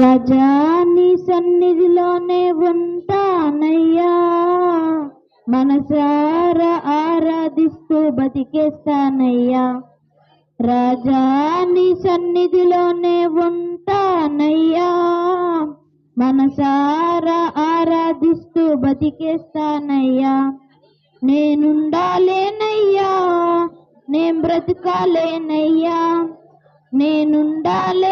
రాజా నీ సన్నిధిలోనే ఉంటానయ్యా. మనసారా ఆరాధిస్తూ బతికేస్తానయ్యా. రాజా నీ సన్నిధిలోనే ఉంటానయ్యా. మనసారా ఆరాధిస్తూ బతికేస్తానయ్యా. నేనుండాలేనయ్యా. నేను బ్రతకాలేనయ్యా. నేనుండాలే